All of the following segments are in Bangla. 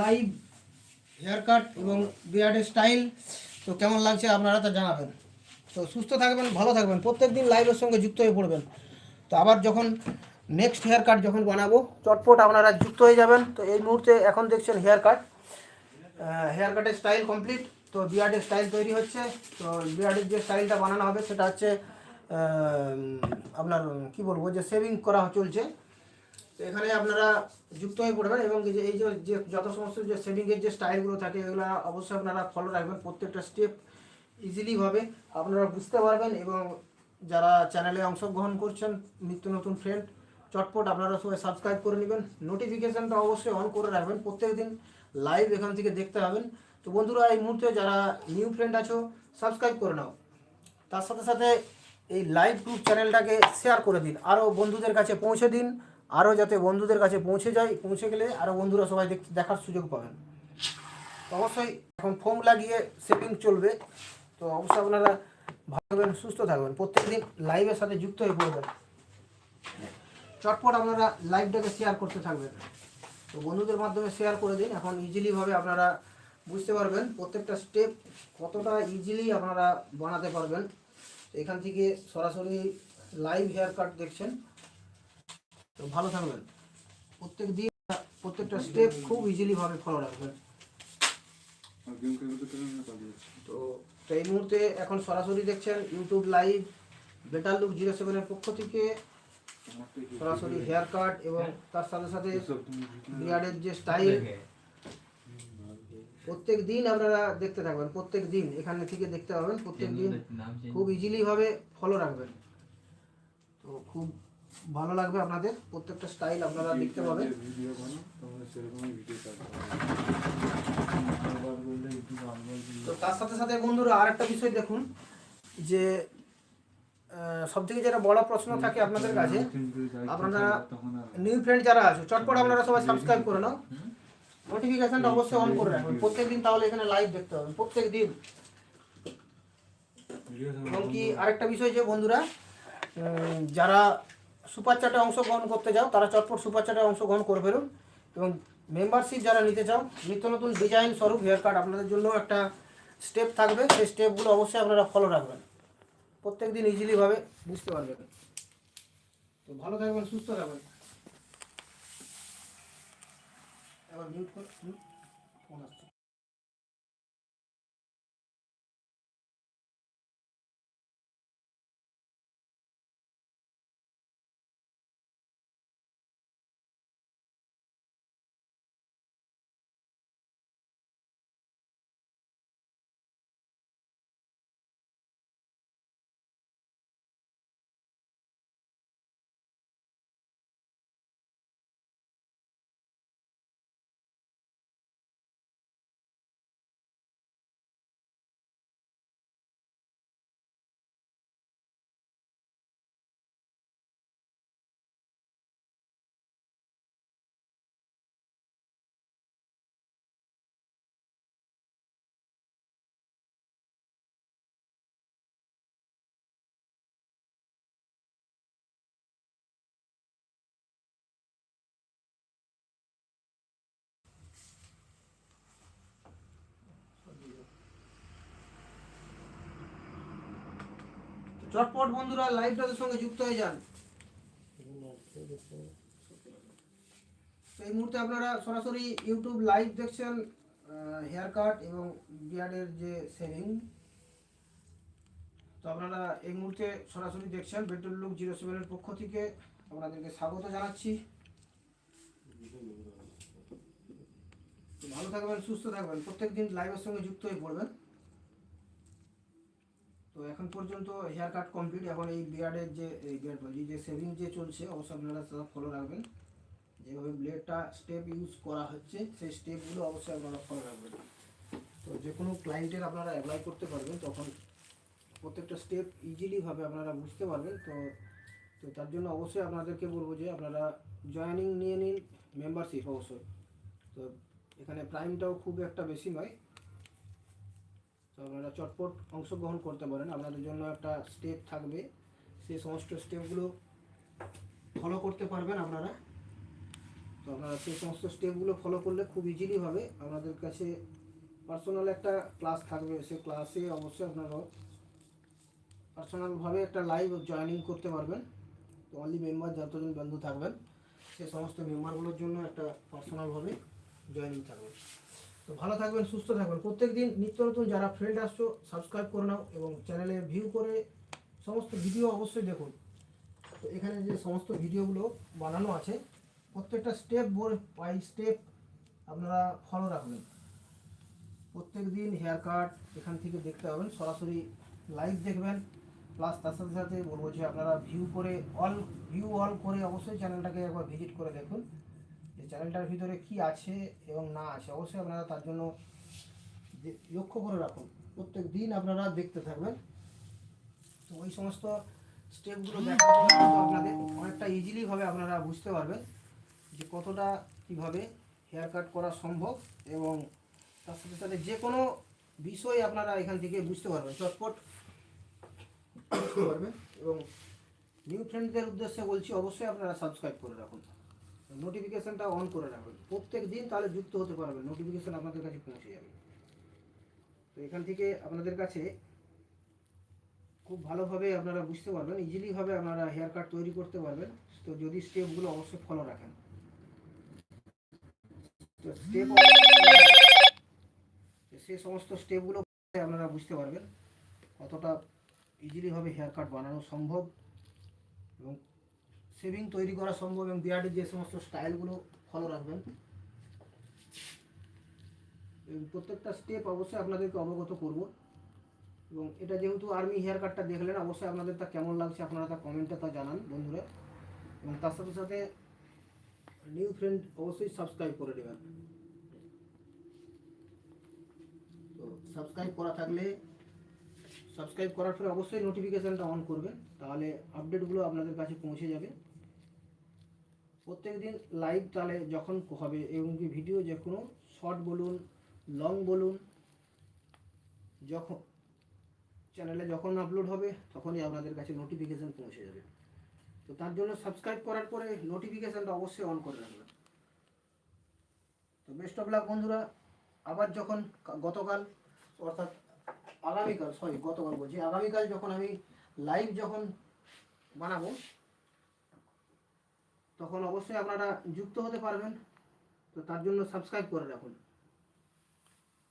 লাইভ হেয়ার কাট এবং বিয়ার্ডের স্টাইল তো কেমন লাগছে আপনারা তা জানাবেন। তো সুস্থ থাকবেন, ভালো থাকবেন প্রত্যেক দিন লাইভের সঙ্গে যুক্ত হয়ে পড়বেন। তো আবার যখন নেক্সট হেয়ার কাট যখন বানাবো, চটপট আপনারা যুক্ত হয়ে যাবেন। তো এই মুহূর্তে এখন দেখছেন হেয়ার কাট হেয়ার কাটের স্টাইল কমপ্লিট তো বিয়ার্ডের স্টাইল তৈরি হচ্ছে। তো বিয়ার্ডের যে স্টাইলটা বানানো হবে, সেটা হচ্ছে আপনার, কি বলব, যে সেভিং করা চলছে। তো এখানে আপনারা যুক্ত হয়ে পড়বেন এবং এই যে যত সমস্ত যে সেভিংয়ের যে স্টাইলগুলো থাকে, এগুলো অবশ্যই আপনারা ফলো রাখবেন। প্রত্যেকটা স্টেপ ইজিলিভাবে আপনারা বুঝতে পারবেন এবং যারা চ্যানেলে অংশগ্রহণ করছেন, নিত্য নতুন ফ্রেন্ড চটপট আপনারা সবাই সাবস্ক্রাইব করে নেবেন। নোটিফিকেশানটা অবশ্যই অন করে রাখবেন। প্রত্যেক দিন লাইভ এখান থেকে দেখতে পাবেন। তো বন্ধুরা, এই মুহূর্তে যারা নিউ ফ্রেন্ড আছো সাবস্ক্রাইব করে নাও। তার সাথে সাথে এই লাইভ গ্রুপ চ্যানেলটাকে শেয়ার করে দিন। আরও বন্ধুদের কাছে পৌঁছে দিন। আরও যাতে বন্ধুদের কাছে পৌঁছে যায়, পৌঁছে গেলে আরও বন্ধুরা সবাই দেখ- দেখার সুযোগ পাবেন। অবশ্যই এখন ফোম লাগিয়ে সেটিং চলবে। তো অবশ্যই আপনারা ভালো থাকবেন, সুস্থ থাকবেন। প্রত্যেকদিন লাইভের সাথে যুক্ত হয়ে পড়বেন। চটপট আপনারা লাইভটাকে শেয়ার করতে থাকবেন। তো বন্ধুদের মাধ্যমে শেয়ার করে দিন। এখন ইজিলিভাবে আপনারা বুঝতে পারবেন প্রত্যেকটা স্টেপ কতটা ইজিলি আপনারা বানাতে পারবেন। এখান থেকে সরাসরি লাইভ হেয়ার কাট দেখছেন। তো ভালো থাকবেন। প্রত্যেক দিন প্রত্যেকটা স্টেপ খুব ইজিলি ভাবে ফলো রাখবেন। তো তো এই মুহূর্তে এখন সরাসরি দেখছেন YouTube live Better Look zero সেভেনের পক্ষ থেকে। সরাসরি হেয়ার কাট এবং তার সাথে সাথে বিয়ার্ডের যে স্টাইল প্রত্যেক দিন আপনারা দেখতে থাকবেন প্রত্যেক দিন এখানে থেকে দেখতে পাবেন প্রত্যেক দিন খুব ইজিলি ভাবে ফলো রাখবেন। তো খুব ভালো লাগবে আপনাদের। প্রত্যেকটা স্টাইল আপনারা দেখতে পাবেন। তো তার সাথে সাথে বন্ধুরা আরেকটা বিষয় দেখুন যে সব থেকে যেটা বড় প্রশ্ন থাকে আপনাদের কাছে আপনারা নিউ ফ্রেন্ড যারা আছে চটপট আপনারা সবাই সাবস্ক্রাইব করে নাও। নোটিফিকেশনটা অবশ্যই অন করে রাখবেন। প্রত্যেক দিন তাহলে এখানে লাইভ দেখতে পাবেন প্রত্যেক দিন এবং কি আরেকটা বিষয় যে বন্ধুরা যারা সুপার চাটে অংশগ্রহণ করতে যাও, তারা চটপট সুপার চাটে অংশগ্রহণ করে ফেলুন। এবং মেম্বারশিপ যারা নিতে চাও, নিত্য নতুন ডিজাইন স্বরূপ হেয়ার কাট আপনাদের জন্য একটা স্টেপ থাকবে। সেই স্টেপগুলো অবশ্যই আপনারা ফলো রাখবেন। প্রত্যেক দিন ইজিলিভাবে বুঝতে পারবেন। তো ভালো থাকবেন, সুস্থ থাকবেন। এবার মিউট কর চটপট বন্ধুরা লাইভটাদের সঙ্গে যুক্ত হয়ে যান। এই মুহূর্তে আপনারা সরাসরি ইউটিউব লাইভ দেখছেন হেয়ার কাট এবং বিয়ার্ডের যে সেভিং তো আপনারা এই মুহূর্তে সরাসরি দেখছেন বেটুল লুক জিরো সেভেনের পক্ষ থেকে। আপনাদেরকে স্বাগত জানাচ্ছি। ভালো থাকবেন, সুস্থ থাকবেন। প্রত্যেকদিন লাইভের সঙ্গে যুক্ত হয়ে পড়বেন। তো এখন পর্যন্ত হেয়ার কাট কমপ্লিট এখন এই বিয়ার্ডের যে, এই বিয়ার্ড বলছি যে সেভিং যে চলছে, অবশ্যই আপনারা সেটা ফলো রাখবেন। যেভাবে ব্লেডটা স্টেপ ইউজ করা হচ্ছে, সেই স্টেপগুলো অবশ্যই আপনারা ফলো রাখবেন। তো যে কোনো ক্লায়েন্টের আপনারা অ্যাপ্লাই করতে পারবেন, তখন প্রত্যেকটা স্টেপ ইজিলিভাবে আপনারা বুঝতে পারবেন। তো তো তার জন্য অবশ্যই আপনাদেরকে বলব যে আপনারা জয়েনিং নিয়ে নিন মেম্বারশিপ অবশ্যই। তো এখানে প্রাইমটাও খুব একটা বেশি নয়। তো আপনারা চটপট অংশগ্রহণ করতে পারেন। আপনাদের জন্য একটা স্টেপ থাকবে। সেই সমস্ত স্টেপগুলো ফলো করতে পারবেন আপনারা। তো আপনারা সেই সমস্ত স্টেপগুলো ফলো করলে খুব ইজিলি হবে। আপনাদের কাছে পার্সোনাল একটা ক্লাস থাকবে। সেই ক্লাসে অবশ্যই আপনারা পার্সোনালভাবে একটা লাইভ জয়েনিং করতে পারবেন। তো অনলি মেম্বার যতজন বন্ধু থাকবেন, সে সমস্ত মেম্বারগুলোর জন্য একটা পার্সোনালভাবে জয়েনিং থাকবে। তো ভালো থাকবেন, সুস্থ থাকবেন। প্রত্যেক দিন নিত্য নতুন যারা ফ্রেন্ড আসছো সাবস্ক্রাইব করে নাও এবং চ্যানেলে ভিউ করে সমস্ত ভিডিও অবশ্যই দেখুন। তো এখানে যে সমস্ত ভিডিওগুলো বানানো আছে, প্রত্যেকটা স্টেপ বাই স্টেপ আপনারা ফলো রাখবেন। প্রত্যেক দিন হেয়ার কাট এখান থেকে দেখতে পাবেন, সরাসরি লাইভ দেখবেন। প্লাস তার সাথে সাথে বলব যে আপনারা ভিউ করে অল ভিউ অল করে অবশ্যই চ্যানেলটাকে একবার ভিজিট করে দেখুন। চ্যানেলটার ভিতরে কি আছে এবং না আছে, অবশ্যই আপনারা তার জন্য লক্ষ্য করে রাখুন। প্রত্যেক দিন আপনারা দেখতে থাকবেন। তো ওই সমস্ত স্টেপগুলো আপনাদের অনেকটা ইজিলিভাবে আপনারা বুঝতে পারবেন যে কতটা কীভাবে হেয়ার কাট করা সম্ভব এবং তার সাথে সাথে যে কোনো বিষয় আপনারা এখান থেকে বুঝতে পারবেন, চটপট বুঝতে পারবেন। এবং নিউ ফ্রেন্ডদের উদ্দেশ্যে বলছি, অবশ্যই আপনারা সাবস্ক্রাইব করে রাখুন। নোটিফিকেশনটা অন করে রাখবেন প্রত্যেক দিন তাহলে যুক্ত হতে পারবেন নোটিফিকেশন আপনাদের কাছে পৌঁছে যাবে। তো এখান থেকে আপনাদের কাছে খুব ভালোভাবে আপনারা বুঝতে পারবেন ইজিলিভাবে আপনারা হেয়ার কাট তৈরি করতে পারবেন। তো যদি স্টেপগুলো অবশ্যই ফলো রাখেন। তো স্টেপ সে সমস্ত স্টেপগুলো আপনারা বুঝতে পারবেন, কতটা ইজিলিভাবে হেয়ার কাট বানানো সম্ভব এবং শেভিং তৈরি করা সম্ভব এবং বিয়ার্ডের যে সমস্ত স্টাইলগুলো ফলো রাখবেন। এবং প্রত্যেকটা স্টেপ অবশ্যই আপনাদেরকে অবগত করব। এবং এটা যেহেতু আর্মি হেয়ার কাটটা দেখলেন, অবশ্যই আপনাদের তা কেমন লাগছে আপনারা তা কমেন্টে তা জানান বন্ধুরা। এবং তার সাথে সাথে নিউ ফ্রেন্ড অবশ্যই সাবস্ক্রাইব করে দেবেন তো সাবস্ক্রাইব করা থাকলে সাবস্ক্রাইব করার পরে অবশ্যই নোটিফিকেশানটা অন করবেন, তাহলে আপডেটগুলো আপনাদের কাছে পৌঁছে যাবে। প্রত্যেক দিন লাইভ তাহলে যখন হবে, এবং কি ভিডিও যে কোনো শর্ট বলুন লং বলুন, যখন চ্যানেলে যখন আপলোড হবে, তখনই আপনাদের কাছে নোটিফিকেশান পৌঁছে যাবে। তো তার জন্য সাবস্ক্রাইব করার পরে নোটিফিকেশানটা অবশ্যই অন করে রাখবেন। তো বেস্ট অফ লাক বন্ধুরা, আবার যখন গতকাল, অর্থাৎ আগামীকাল সরি গতকাল বলছি, আগামীকাল যখন আমি লাইভ যখন বানাবো, তখন অবশ্যই আপনারা যুক্ত হতে পারবেন। তো তার জন্য সাবস্ক্রাইব করে রাখুন।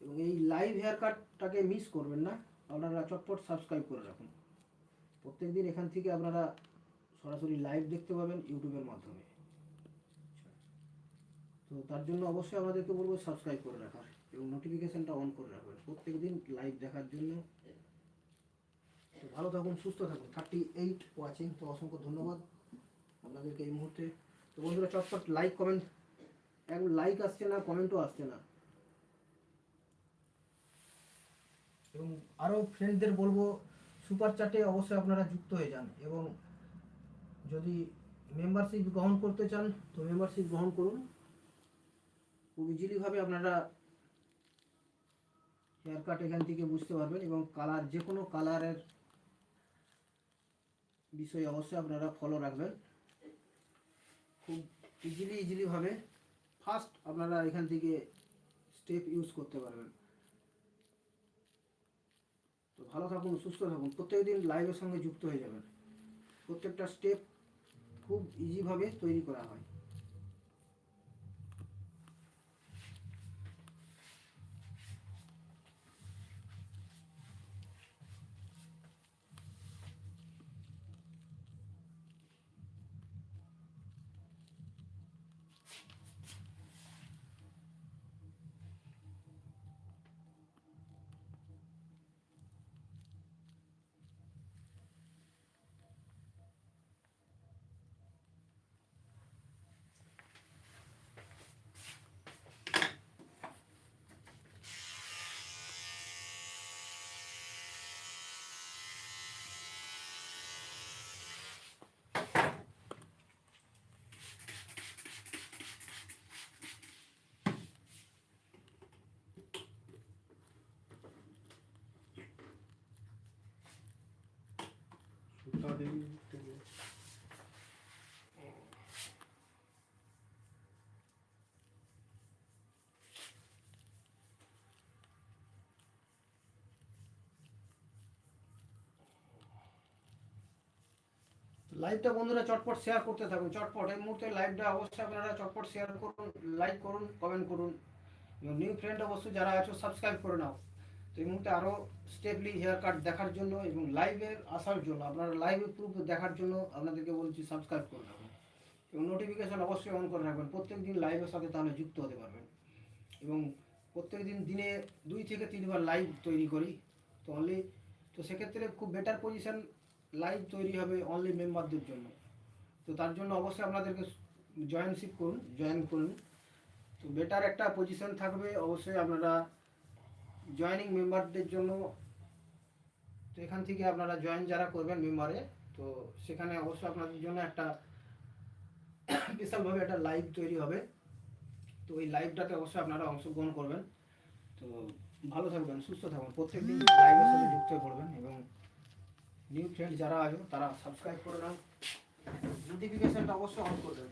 এবং এই লাইভ হেয়ার কাটটাকে মিস করবেন না, আপনারা চটপট সাবস্ক্রাইব করে রাখুন। প্রত্যেকদিন এখান থেকে আপনারা সরাসরি লাইভ দেখতে পাবেন ইউটিউবের মাধ্যমে। তো তার জন্য অবশ্যই আমাদেরকে বলব সাবস্ক্রাইব করে রাখার। এবং নোটিফিকেশনটা অন করে রাখবেন। প্রত্যেকদিন লাইভ দেখার জন্য। তো ভালো থাকুন, সুস্থ থাকুন। থার্টি এইট ওয়াচিং তো অসংখ্য ধন্যবাদ আপনাদেরকে এই মুহূর্তে। তো বন্ধুরা, চটপট লাইক কমেন্ট এখন লাইক আসছে না কমেন্টও আসছে না। এবং আরও ফ্রেন্ডদের বলব সুপার চ্যাটে অবশ্যই আপনারা যুক্ত হয়ে যান। এবং যদি মেম্বারশিপ গ্রহণ করতে চান, তো মেম্বারশিপ গ্রহণ করুন। খুব ইজিলিভাবে আপনারা হেয়ার কাট এখান থেকে বুঝতে পারবেন এবং কালার যে কোনো কালারের বিষয়ে অবশ্যই আপনারা ফলো রাখবেন। খুব ইজিলি ইজিলিভাবে ফার্স্ট আপনারা এখান থেকে স্টেপ ইউজ করতে পারবেন। তো ভালো থাকুন, সুস্থ থাকুন, প্রত্যেকদিন লাইভের সঙ্গে যুক্ত হয়ে যাবেন। প্রত্যেকটা স্টেপ খুব ইজিভাবে তৈরি করা হয়। লাইভটা বন্ধুরা চটপট শেয়ার করতে থাকুন, চটপট। এই মুহূর্তে লাইভটা অবশ্যই আপনারা চটপট শেয়ার করুন লাইক করুন কমেন্ট করুন। নিউ ফ্রেন্ড অবশ্যই যারা আছো সাবস্ক্রাইব করে নাও। এই মুহূর্তে আরও স্টেপলি হেয়ার কাট দেখার জন্য এবং লাইভে আসার জন্য, আপনারা লাইভে প্রুফ দেখার জন্য আপনাদেরকে বলছি সাবস্ক্রাইব করে রাখুন। এবং নোটিফিকেশান অবশ্যই অন করে রাখবেন। প্রত্যেক দিন লাইভের সাথে তাহলে যুক্ত হতে পারবেন। এবং প্রত্যেক দিন দিনে দুই থেকে তিনবার লাইভ তৈরি করি। তো অনলি তো সেক্ষেত্রে খুব বেটার পজিশন লাইভ তৈরি হবে অনলি মেম্বারদের জন্য। তো তার জন্য অবশ্যই আপনাদেরকে জয়েনশিপ করুন জয়েন করুন। তো বেটার একটা পজিশন থাকবে। অবশ্যই আপনারা জয়েনিং মেম্বারদের জন্য, তো এখান থেকে আপনারা জয়েন যারা করবেন মেম্বারে তো সেখানে অবশ্যই আপনাদের জন্য একটা বিশালভাবে একটা লাইভ তৈরি হবে। তো ওই লাইভটাতে অবশ্যই আপনারা অংশগ্রহণ করবেন। তো ভালো থাকবেন, সুস্থ থাকবেন। প্রত্যেকদিন লাইভের সাথে যুক্ত হয়ে পড়বেন এবং নিউ ফ্রেন্ড যারা আছো, তারা সাবস্ক্রাইব করে নাও নোটিফিকেশনটা অবশ্যই অন করে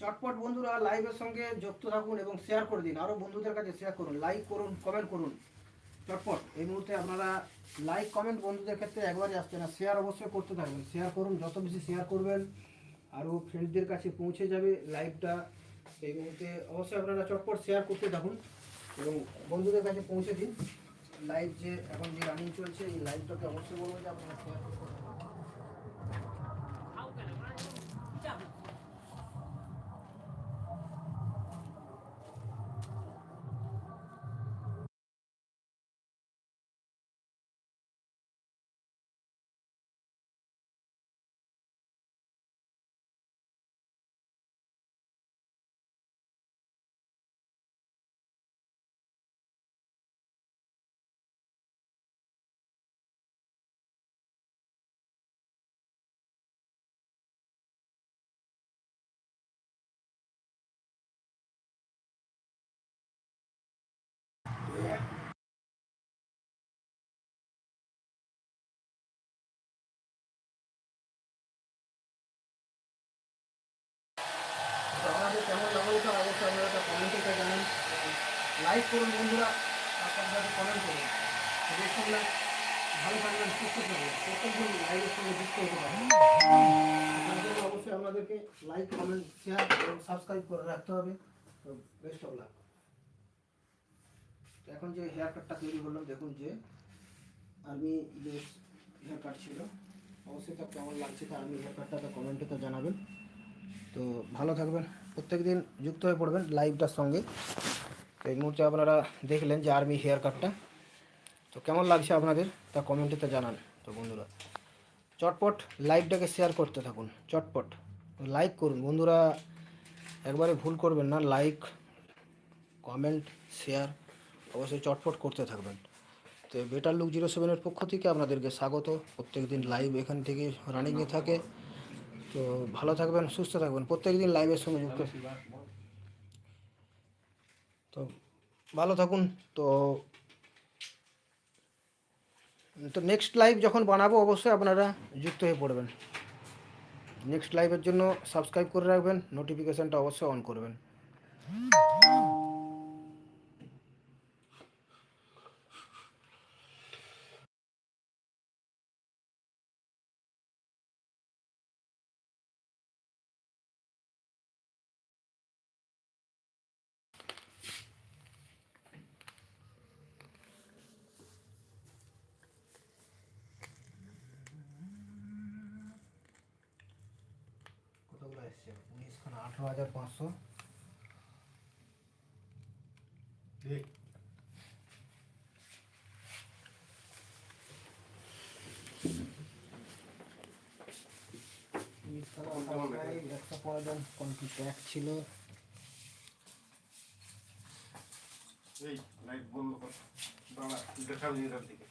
চটপট বন্ধুরা লাইভের সঙ্গে যুক্ত থাকুন এবং শেয়ার করে দিন। আরও বন্ধুদের কাছে শেয়ার করুন লাইক করুন কমেন্ট করুন। চটপট, এই মুহূর্তে আপনারা লাইক কমেন্ট বন্ধুদের ক্ষেত্রে একবারই আসছে না। শেয়ার অবশ্যই করতে থাকবেন। শেয়ার করুন, যত বেশি শেয়ার করবেন আরও ফ্রেন্ডদের কাছে পৌঁছে যাবে লাইভটা এই মুহূর্তে অবশ্যই আপনারা চটপট শেয়ার করতে থাকুন এবং বন্ধুদের কাছে পৌঁছে দিন। লাইভ যে এখন যে রানিং চলছে, এই লাইভটাকে অবশ্যই বলব যে আপনারা শেয়ার করতে লাইক করুন বন্ধুরা আর কমেন্ট করুন। দেখুন না ভালো থাকবেন, সুস্থ থাকবেন। প্রত্যেকদিন লাইভের সঙ্গে যুক্ত হতে পারেন। তার জন্য অবশ্যই আমাদেরকে লাইক কমেন্ট শেয়ার এবং সাবস্ক্রাইব করে রাখতে হবে। তো বেস্ট অফ লাক এখন যে হেয়ার কাটটা তৈরি করলাম, দেখুন যে আর্মি যে হেয়ার কাট ছিল। অবশ্যই তা কেমন লাগছে তা আর্মি হেয়ার কাটটা তো কমেন্টে তো জানাবেন। তো ভালো থাকবেন। প্রত্যেক দিন যুক্ত হয়ে পড়বেন লাইভটার সঙ্গে। এই মুহূর্তে আপনারা দেখলেন যে আর্মি হেয়ার কাটটা তো কেমন লাগছে আপনাদের? তা কমেন্টেতে জানান। তো বন্ধুরা, চটপট লাইভটাকে শেয়ার করতে থাকুন, চটপট। লাইক করুন। বন্ধুরা, একবারে ভুল করবেন না লাইক কমেন্ট শেয়ার অবশ্যই চটপট করতে থাকবেন। তো বেটার লুক জিরো সেভেনের পক্ষ থেকে আপনাদেরকে স্বাগত। প্রত্যেক দিন লাইভ এখান থেকে রানিংয়ে থাকে। তো ভালো থাকবেন, সুস্থ থাকবেন। প্রত্যেকদিন লাইভের সঙ্গে যুক্ত। তো ভালো থাকুন। তো তো নেক্সট লাইভ যখন বানাবো অবশ্যই আপনারা যুক্ত হয়ে পড়বেন। নেক্সট লাইভের জন্য সাবস্ক্রাইব করে রাখবেন নোটিফিকেশানটা অবশ্যই অন করবেন। এসছে উনিশখানা আঠেরো হাজার পাঁচশো। দেখ। উনিশখানা সাপ্লাই একশো পনেরো জন কমপ্লিট প্যাক ছিল? এই লাইট বন্ধ কর। দাঁড়া দেখাবি এখান থেকে